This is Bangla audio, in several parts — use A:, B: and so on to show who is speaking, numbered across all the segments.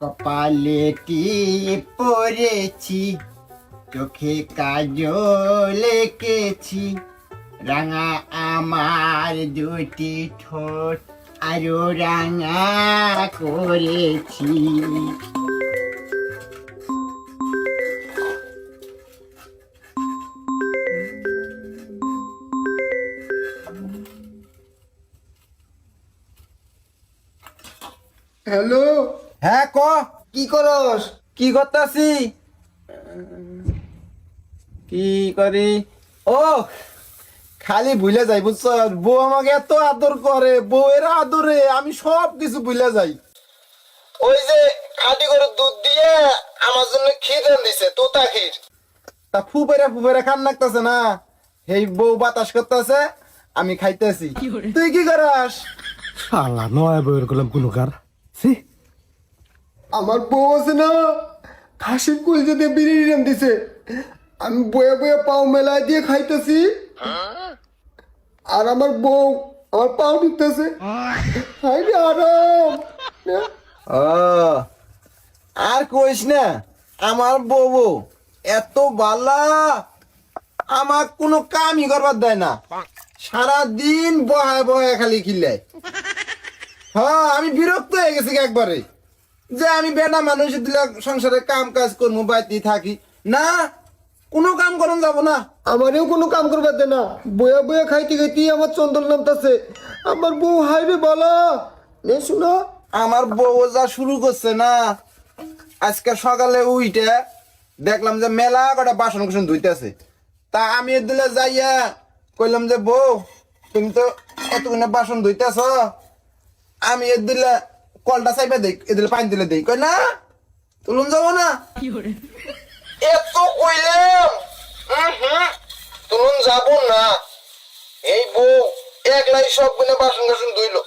A: কপালে টিপ পরেছি চোখে কাজল এঁকেছি। রাঙা আমার দুটি ঠোঁট আরও রাঙা করেছি।
B: হ্যালো?
C: হ্যাঁ ক।
B: কি করস?
C: কি করতাছি? কি করি? ও খালি ভুলে যাই বুঝছ? বউ আমাকে এত আদর করে বউয়ের আদরে আমি সব কিছু ভুলে যাই। ওই যে খাটি করে দুধ দিয়ে আমার জন্য ক্ষীর দিছে তোতা ক্ষীর। তা ফুপেরা ফুপেরা খান লাগতেছে না? এই বউ বাতাস করতেছে আমি খাইতেছি। তুই কি করাস?
D: শালা নয় বইয়ের করলাম কোনো কার সি
B: আমার বউ আছে না, খাসির কুলজে দিয়ে বিরিয়ানি রান দিছে, আমি বয়ে বয়ে পাও মেলায় দিয়ে খাইতেছি। আর আমার বউ আমার পাও নিতেছে। হাই আরাম।
C: আর কইস না, আমার বউ এত বালা আমার কোনো কামই করবার দেয় না। সারা দিন বহায় বহায় খালি খিলে হ্যাঁ আমি বিরক্ত হয়ে গেছি একবারে? যে আমি বেটা মানুষ দিলে সংসারে কাম কাজ করব বাড়িতে থাকি। না কোনো কাম করন যাব না।
B: আমারও কোনো কাম করবার দে না। বয়া বয়া খাইতে খাইতে আমার চন্দন নামতাছে। আমার বউ হাই রে বালা! নে শুনো।
C: আমার বউ যা শুরু করছে না আজকে সকালে উইটে দেখলাম যে মেলা কটা বাসন কুসন ধুইতেছে। তা আমি দিলে যাইয়া কইলাম যে বউ তুমি তো এতগুলো বাসন ধুইতেছ। আমি এর দিলে কলটা চাইবে দেই এ দিলে পানি দিলে দেই। কই না তুলুন যাব না। এত কইলাম উহুম, তুলুন যাব না। এই বউ একলাই সবগুলো বাসন কাসন ধুইলো।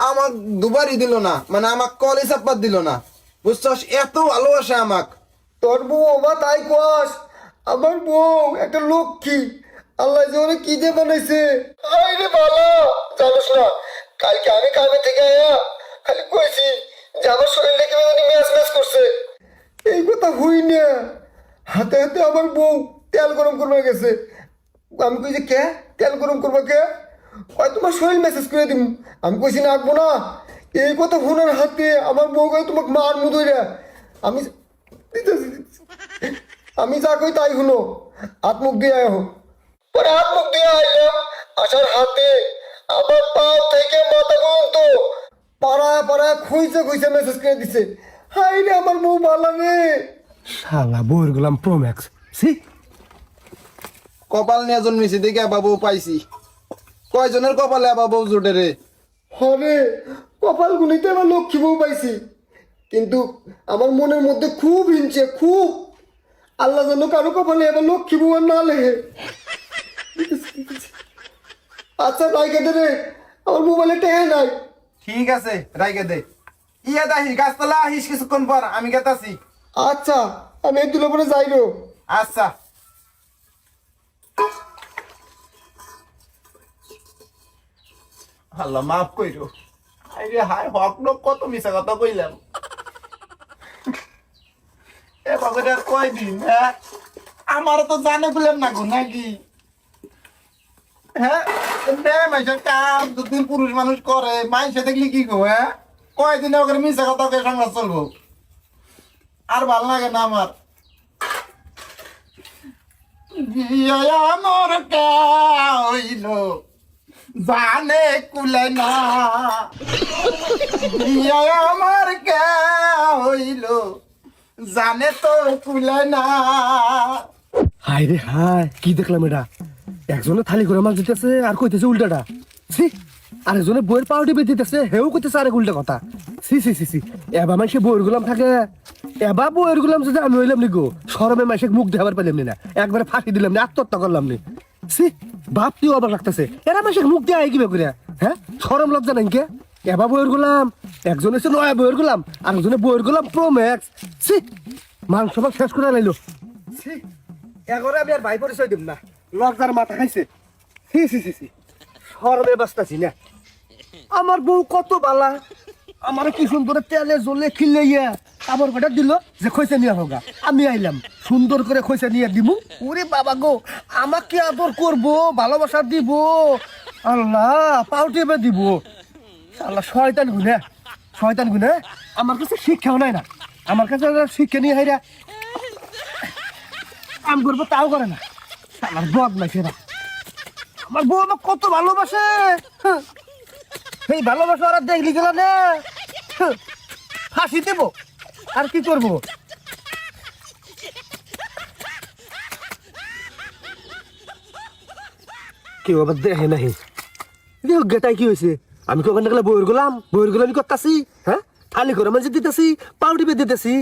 C: আমাক দুবারই দিল না মানে আমাক কলে চাপাত দিল না। বুঝছস এত ভালোবাসে আমাক।
B: তোর বউ ওমা তাই কোয়াস আমার বউ একটা লক্ষ্মী। আল্লাহ যে ওরে কি দিয়ে বানাইছে? হাই রে বালা জানোস না কালকে আমি কামে থেকে আয়া খালি কইছি যে আমার শরীরটা কীভাবে জানি ম্যাচ ম্যাচ করছে। এই কথা হই না। হাতে হাতে আমার বউ তেল গরম করবে গেছে। আমি কই যে কে? তেল গরম করব কে? কয় তোমার শরীর মেসেজ করে দিম। আমি কইছি না আঁকবো না। এই কথা ফোনের হাতে আমার বউ কয় তোমাকে মার মুদইরা আমি দিতেছি, দিতেছি। আমি যা কই তাই শুনো হাত মুখ দিয়ে আয় হোক। পরে হাত মুখ দিয়ে আইলাম। আসার হাতে আমার পাও থেকে মাথা পর্যন্ত। পাড়ায় পাড়ায় খুঁজে খুঁজে মেসেজ করে দিছে। হাই রে আমার বউ ভালো রে।
D: শালা বইয়ের করলাম প্রোম্যাক্স সি
C: কপাল নিয়ে জন্মিছি দেখে বাবু পাইছি। কয়জনের কপালে বাবু জোটে রে?
B: হরে কপাল গুলিতে আমার লক্ষ্মী বউ পাইছি। কিন্তু আমার মনের মধ্যে খুব হিংসে খুব। আল্লাহ যেন কারও কপালে এবার লক্ষ্মী বউ আর না লেগে। আচ্ছা তাই কেটে রে। আমার মোবাইলে টেহে নাই।
C: ঠিক আছে রাইগে দে। ইয়া দাহি গাছতলা আহিস কিছুক্ষণ পর আমি গেতাছি।
B: আচ্ছা আমি এই দুলো পরে যাই রো
C: আচ্ছা। আল্লাহ মাফ কইরো। আরে হাই হক লোক কত মিছা কথা কইলাম। এ বাবারে আর কয়দিন হ্যাঁ? আমার তো জানে বললাম না গো নাকি? হ্যাঁ? কাম দুদিন পুরুষ মানুষ করে, মাইসে দেখলি কি গো হ্যাঁ? কয়দিনে ওকে মিশা কথা কে সংসার চলবো? আর ভালো লাগে না আমার। আমার হইল, জানে কুলে না। আমার কে হইল, জানে তো কুলে না।
D: হাই রে হাই কি দেখলাম এটা? একজনে থালি করে মাছ দিতেছে, আর কইতেছে উল্টাটা। সি আরেকজনে বইয়ের পাউডি বেঁধে দিতেছে, হেও কইতেছে আরেক উল্টা কথা। সি সি সি সি এবার মাসে বইয়ের গুলাম থাকে। এবার বইয়ের গুলাম যদি আমি হইলাম নি গো সরমে মাসে মুখ দেখাবার পেলাম নি একবারে ফাঁকি দিলাম না, আত্মহত্যা করলাম নি। সি তুই অবাক লাগতেছে এরা মাসে মুখ দিয়ে আই কিবে করে হ্যাঁ? সরম লজ্জা নাই কে? এবার বইয়ের গুলাম, একজন এসে নয়া বইয়ের গুলাম, আরেকজনে বইয়ের গুলাম প্রো ম্যাক্স সি মাংস ভাগ শেষ করে লাইলো। ছি, এগরে আমি আর ভাই পরিচয় দিব না। লজ্জার মাথা খাইছে। সি সি সি সি সরবে বাস্তাছি না। আমার বউ কত বালা। আমার কি সুন্দর তেলে জলে খিলে ইয়া কাপড় কটা দিল যে খৈসা নিয়ে হোগা। আমি আইলাম, সুন্দর করে খৈসা নিয়ে দিমু। ওরে বাবা গো, আমাকে আদর করব? ভালোবাসা দিব? আল্লাহ, পাও টিপে দিব। আল্লাহ শয়তান গুনে। শয়তান গুনে, আমার কাছে শিক্ষাও নাই না। আমার কাছে শিক্ষা নিয়ে হাইরা কাম করব, তাও করে না। আমার বদ নাই সেরা আমার বউ আমাকে কত ভালোবাসে? হ্যাঁ। এই ভালোবাসা ওরা দেখলি গেল না হ্যাঁ। ফাঁসি দেব। আর কি করব? কেউ আবার দেখে নাহি। দেখ গেটাই কি হয়েছে? আমি কি ওখানে গেলে বইয়ের গোলাম? বইয়ের গোলামি করতেছি? হ্যাঁ? থালি করে মাঝে দিতেছি, পাউডি বেঁধে দিতেছি।